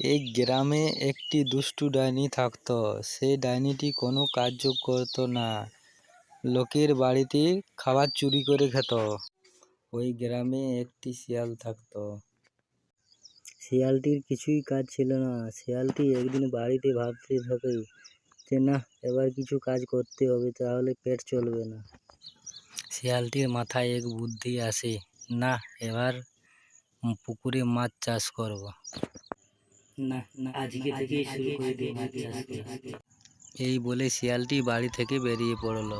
এই গ্রামে একটি দুষ্টু ডাইনি থাকতো। সেই ডাইনিটি কোনো কাজ করতো না। লোকের বাড়িতে খাবার চুরি করে খেত। ওই গ্রামে একটি শিয়াল থাকতো। শিয়ালটির কিছুই কাজ ছিল না। শিয়ালটি একদিন বাড়িতে ভাবতে থাকে যে না এবার কিছু কাজ করতে হবে, তাহলে পেট চলবে না। শিয়ালটির মাথায় এক বুদ্ধি আসে না এবার পুকুরে মাছ চাষ করব। না না আজকে থেকে শুরু করে দিই মাছ চাষ করা। এই বলে শিয়ালটি বাড়ি থেকে বেরিয়ে পড়ল।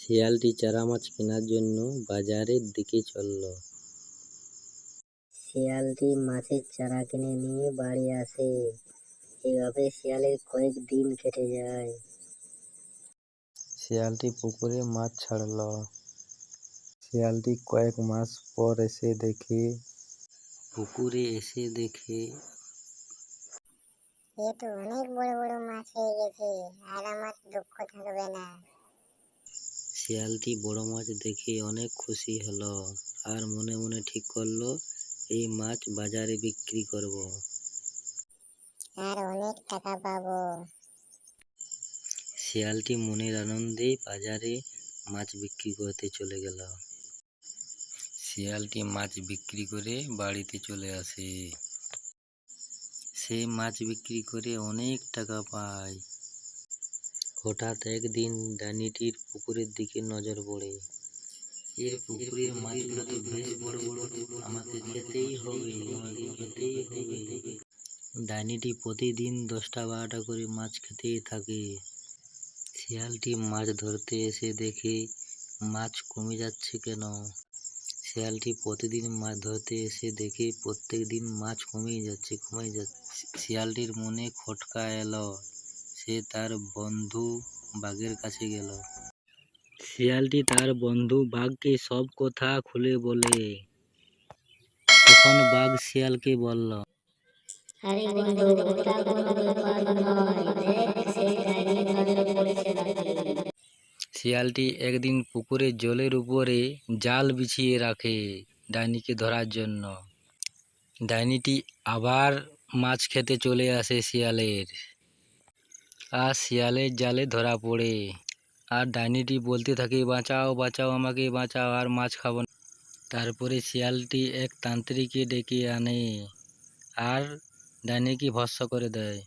শিয়ালটি চারা মাছ কেনার জন্য বাজারের দিকে চলল। শিয়ালটি মাছের চারা কিনে নিয়ে বাড়ি আসে। এভাবে শিয়ালের কয়েক দিন কেটে যায়। শিয়ালটি পুকুরে মাছ ছাড়ল। শিয়ালটি কয়েক মাস পর এসে দেখে পুকুরে এসে দেখে এ তো অনেক বড় বড় মাছ হয়ে গেছে আর আমার দুঃখ থাকবে না। শিয়ালটি বড় মাছ দেখে অনেক খুশি হলো আর মনে মনে ঠিক করল এই মাছ বাজারে বিক্রি করব। আর অনেক টাকা পাবো। শিয়ালটি মনের আনন্দে বাজারে মাছ বিক্রি করতে চলে গেল। শিয়ালটি মাছ বিক্রি করে বাড়িতে চলে আসে। সে মাছ বিক্রি করে অনেক টাকা পায়। হঠাৎ একদিন ডাইনিটির পুকুরের দিকে নজর পড়ে। এর পুকুরের মাছগুলো তো বেশ বড় বড় আমাকে খেতেই হবে আমাকে খেতেই হবে। ডাইনিটি প্রতিদিন দশটা বারোটা করে মাছ খেতেই থাকে। শিয়ালটি মাছ ধরতে এসে দেখে মাছ কমে যাচ্ছে কেন? শিয়ালটি প্রতিদিন মাছ ধরতে এসে দেখে প্রত্যেক দিন মাছ কমেই যাচ্ছে কমেই যাচ্ছে। শিয়ালটির মনে খটকা এলো সে তার বন্ধু বাঘের কাছে গেল। শিয়ালটি তার বন্ধু বাঘকে সব কথা খুলে বলে। তখন বাঘ শিয়ালকে বলল আরে বন্ধু ওটা কোনো ব্যাপার নয় দেখ শিয়ালটি একদিন পুকুরের জলের উপরে জাল বিছিয়ে রাখে ডাইনিকে ধরার জন্য। ডাইনিটি আবার মাছ খেতে চলে আসে শিয়ালের। আর শিয়ালের জালে ধরা পড়ে। আর ডাইনিটি বলতে থাকে, বাঁচাও বাঁচাও আমাকে, বাঁচাও, আর মাছ খাব না। তারপরে শিয়ালটি এক তান্ত্রিককে ডেকে আনে। আর ডাইনিকে ভস্ম করে দেয়।